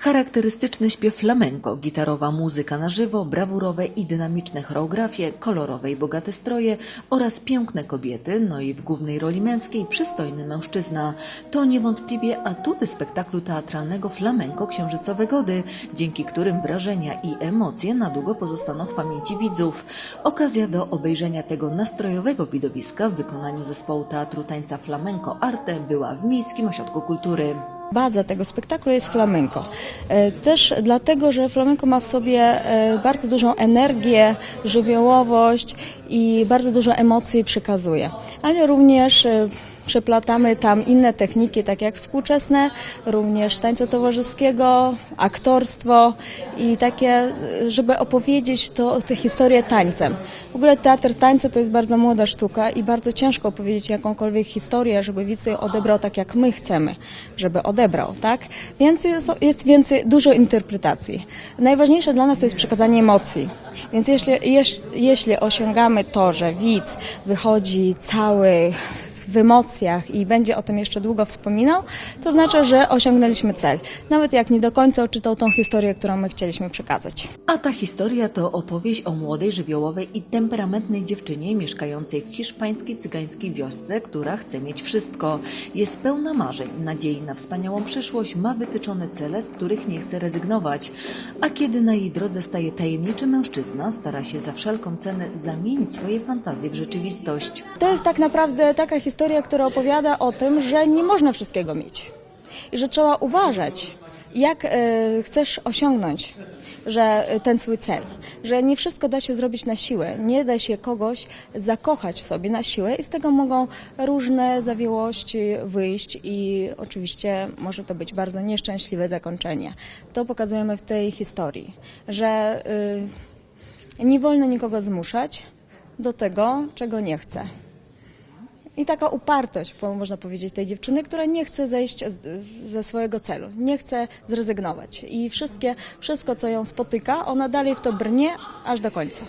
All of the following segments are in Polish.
Charakterystyczny śpiew flamenco, gitarowa muzyka na żywo, brawurowe i dynamiczne choreografie, kolorowe i bogate stroje oraz piękne kobiety, no i w głównej roli męskiej przystojny mężczyzna. To niewątpliwie atuty spektaklu teatralnego flamenco Księżycowe Gody, dzięki którym wrażenia i emocje na długo pozostaną w pamięci widzów. Okazja do obejrzenia tego nastrojowego widowiska w wykonaniu zespołu Teatru Tańca Flamenco Arte była w Miejskim Ośrodku Kultury. Baza tego spektaklu jest flamenko. E, Też dlatego, że flamenko ma w sobie e, bardzo dużą energię, żywiołowość i bardzo dużo emocji przekazuje. Ale również e, przeplatamy tam inne techniki, tak jak współczesne, również tańca towarzyskiego, aktorstwo i takie, żeby opowiedzieć to, tę historię tańcem. W ogóle teatr tańca to jest bardzo młoda sztuka i bardzo ciężko opowiedzieć jakąkolwiek historię, żeby widz ją odebrał tak, jak my chcemy, żeby odebrał, tak? Więc jest, jest więcej, dużo interpretacji. Najważniejsze dla nas to jest przekazanie emocji. Więc jeśli, jeś, jeśli osiągamy to, że widz wychodzi cały w emocjach i będzie o tym jeszcze długo wspominał, to znaczy, że osiągnęliśmy cel. Nawet jak nie do końca odczytał tą historię, którą my chcieliśmy przekazać. A ta historia to opowieść o młodej, żywiołowej i temperamentnej dziewczynie mieszkającej w hiszpańskiej cygańskiej wiosce, która chce mieć wszystko. Jest pełna marzeń, nadziei na wspaniałą przyszłość, ma wytyczone cele, z których nie chce rezygnować. A kiedy na jej drodze staje tajemniczy mężczyzna, stara się za wszelką cenę zamienić swoje fantazje w rzeczywistość. To jest tak naprawdę taka historia, która opowiada o tym, że nie można wszystkiego mieć i że trzeba uważać, jak e, chcesz osiągnąć że e, ten swój cel, że nie wszystko da się zrobić na siłę, nie da się kogoś zakochać w sobie na siłę i z tego mogą różne zawiłości wyjść i oczywiście może to być bardzo nieszczęśliwe zakończenie. To pokazujemy w tej historii, że y, nie wolno nikogo zmuszać do tego, czego nie chce. I taka upartość, można powiedzieć, tej dziewczyny, która nie chce zejść z- ze swojego celu, nie chce zrezygnować. I wszystkie, wszystko, co ją spotyka, ona dalej w to brnie aż do końca.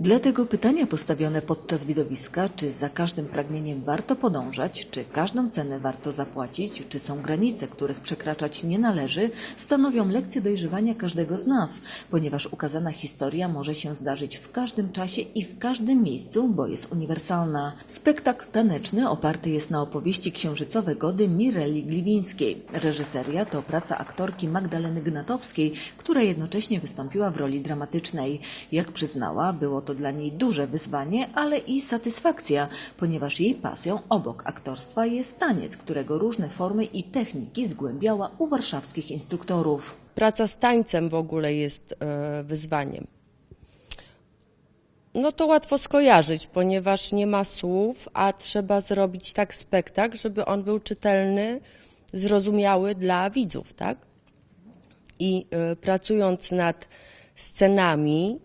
Dlatego pytania postawione podczas widowiska, czy za każdym pragnieniem warto podążać, czy każdą cenę warto zapłacić, czy są granice, których przekraczać nie należy, stanowią lekcję dojrzewania każdego z nas, ponieważ ukazana historia może się zdarzyć w każdym czasie i w każdym miejscu, bo jest uniwersalna. Spektakl taneczny oparty jest na opowieści księżycowe gody Mireli Gliwińskiej. Reżyseria to praca aktorki Magdaleny Gnatowskiej, która jednocześnie wystąpiła w roli dramatycznej. Jak przyznała, było to dla niej duże wyzwanie, ale i satysfakcja, ponieważ jej pasją obok aktorstwa jest taniec, którego różne formy i techniki zgłębiała u warszawskich instruktorów. praca z tańcem w ogóle jest e, wyzwaniem. No to łatwo skojarzyć, ponieważ nie ma słów, a trzeba zrobić tak spektakl, żeby on był czytelny, zrozumiały dla widzów, tak? I e, pracując nad scenami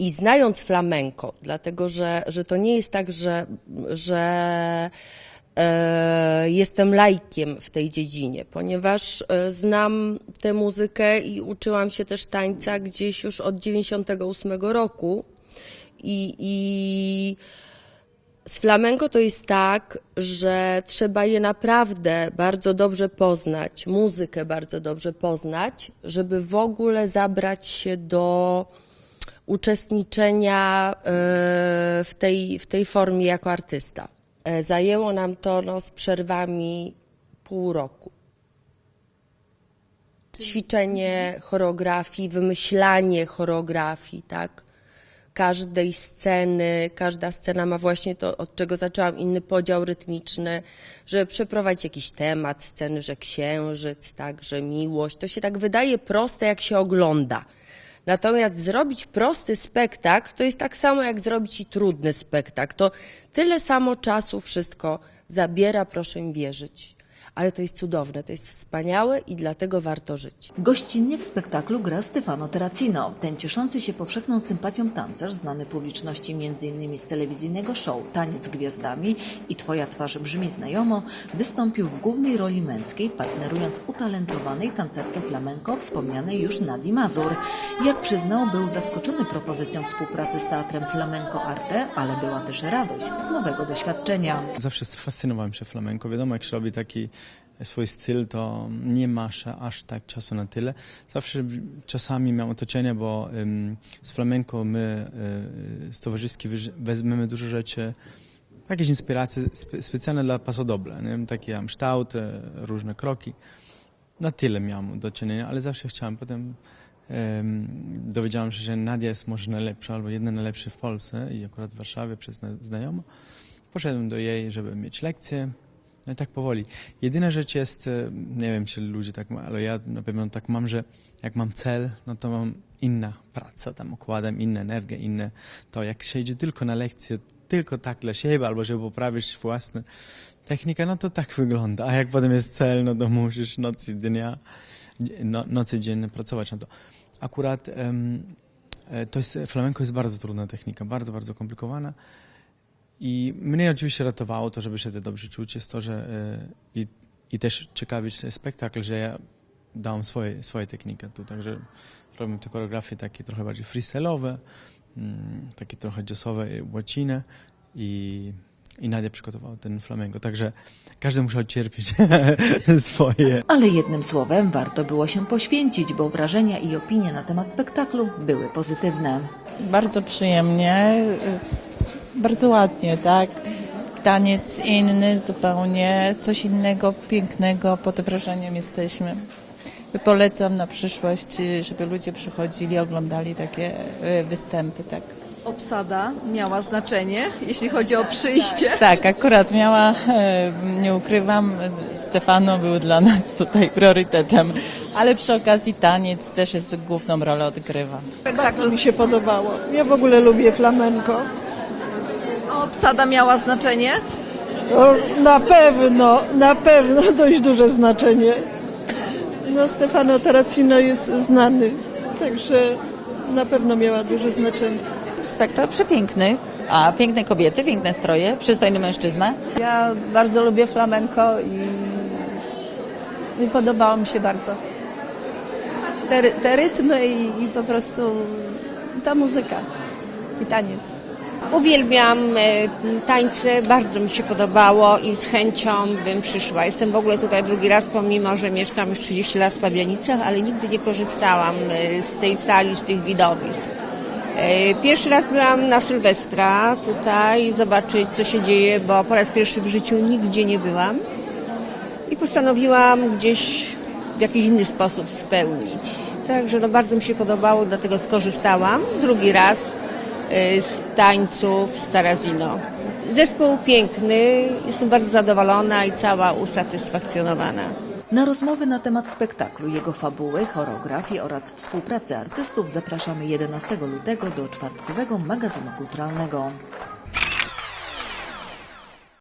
i znając flamenko, dlatego że, że to nie jest tak, że, że e, jestem lajkiem w tej dziedzinie, ponieważ e, znam tę muzykę i uczyłam się też tańca gdzieś już od 98 roku. I, i z flamenko to jest tak, że trzeba je naprawdę bardzo dobrze poznać, muzykę bardzo dobrze poznać, żeby w ogóle zabrać się do uczestniczenia e, w tej, w tej formie jako artysta. E, Zajęło nam to no, z przerwami pół roku. Ćwiczenie choreografii, wymyślanie choreografii, tak? każdej sceny, każda scena ma właśnie to, od czego zaczęłam, inny podział rytmiczny, żeby przeprowadzić jakiś temat sceny, że księżyc, tak, że miłość. To się tak wydaje proste, jak się ogląda. Natomiast zrobić prosty spektakl to jest tak samo jak zrobić i trudny spektakl. To tyle samo czasu wszystko zabiera, proszę mi wierzyć. Ale to jest cudowne, to jest wspaniałe i dlatego warto żyć. Gościnnie w spektaklu gra Stefano Terracino. Ten cieszący się powszechną sympatią tancerz, znany publiczności m.in. z telewizyjnego show Taniec z Gwiazdami i Twoja twarz brzmi znajomo, wystąpił w głównej roli męskiej, partnerując utalentowanej tancerce flamenco wspomnianej już Nadi Mazur. Jak przyznał, był zaskoczony propozycją współpracy z Teatrem Flamenco Arte, ale była też radość z nowego doświadczenia. Zawsze fascynowałem się flamenko. Wiadomo, jak się robi taki swój styl, to nie masz aż tak czasu na tyle. Zawsze czasami mam otoczenie, bo z flamenco my y, z towarzyski wezmemy dużo rzeczy, jakieś inspiracje spe, specjalne dla pasodoble, nie? takie tam kształty, różne kroki. Na tyle miałam do czynienia, ale zawsze chciałam. Potem em, dowiedziałam się, że Nadia jest może najlepsza, albo jedna najlepsza w Polsce i akurat w Warszawie przez zna- znajomą. Poszedłem do jej, żeby mieć lekcję. No i tak powoli. Jedyna rzecz jest, e, nie wiem, czy ludzie tak mają, ale ja na pewno tak mam, że jak mam cel, no to mam inna praca, tam układam inną energię, inne to. Jak się idzie tylko na lekcję, tylko tak dla siebie, albo żeby poprawić własne technikę, no to tak wygląda. A jak potem jest cel, no to musisz noc i dnia, no, nocy dzień pracować na to. Akurat e, to jest, flamenco jest bardzo trudna technika, bardzo, bardzo komplikowana. I mnie oczywiście ratowało to, żeby się to dobrze czuć, jest to, że e, i, i też ciekawy spektakl, że ja dałem swoje, swoje technikę tu, także robię te choreografie takie trochę bardziej freestyle'owe, mm, takie trochę jazzowe, i łacinę i, i Nadia przygotowała ten flamenco, także każdy musiał cierpieć swoje. Ale jednym słowem warto było się poświęcić, bo wrażenia i opinie na temat spektaklu były pozytywne. Bardzo przyjemnie, bardzo ładnie, tak? Taniec inny zupełnie, coś innego, pięknego, pod wrażeniem jesteśmy. Polecam na przyszłość, żeby ludzie przychodzili, oglądali takie y, występy, tak. Obsada miała znaczenie, jeśli chodzi o przyjście. Tak, akurat miała, e, nie ukrywam, e, Stefano był dla nas tutaj priorytetem, ale przy okazji taniec też jest główną rolę odgrywa. Bardzo mi się podobało. Ja w ogóle lubię flamenko. Obsada miała znaczenie. No, na pewno, na pewno dość duże znaczenie. No Stefano Tarasino jest znany, także na pewno miała duże znaczenie. Spektakl przepiękny, a piękne kobiety, piękne stroje, przystojny mężczyzna. Ja bardzo lubię flamenko i, i podobało mi się bardzo. Te, te rytmy i, i po prostu ta muzyka i taniec. Uwielbiam e, tańce, bardzo mi się podobało i z chęcią bym przyszła. Jestem w ogóle tutaj drugi raz, pomimo że mieszkam już 30 lat w Pabianicach, ale nigdy nie korzystałam e, z tej sali, z tych widowisk. E, Pierwszy raz byłam na Sylwestra tutaj zobaczyć, co się dzieje, bo po raz pierwszy w życiu nigdzie nie byłam i postanowiłam gdzieś w jakiś inny sposób spełnić. Także no bardzo mi się podobało, dlatego skorzystałam drugi raz z tańców z Tarazino. Zespół piękny, jestem bardzo zadowolona i cała usatysfakcjonowana. Na rozmowy na temat spektaklu, jego fabuły, choreografii oraz współpracy artystów zapraszamy 11 lutego do czwartkowego magazynu kulturalnego.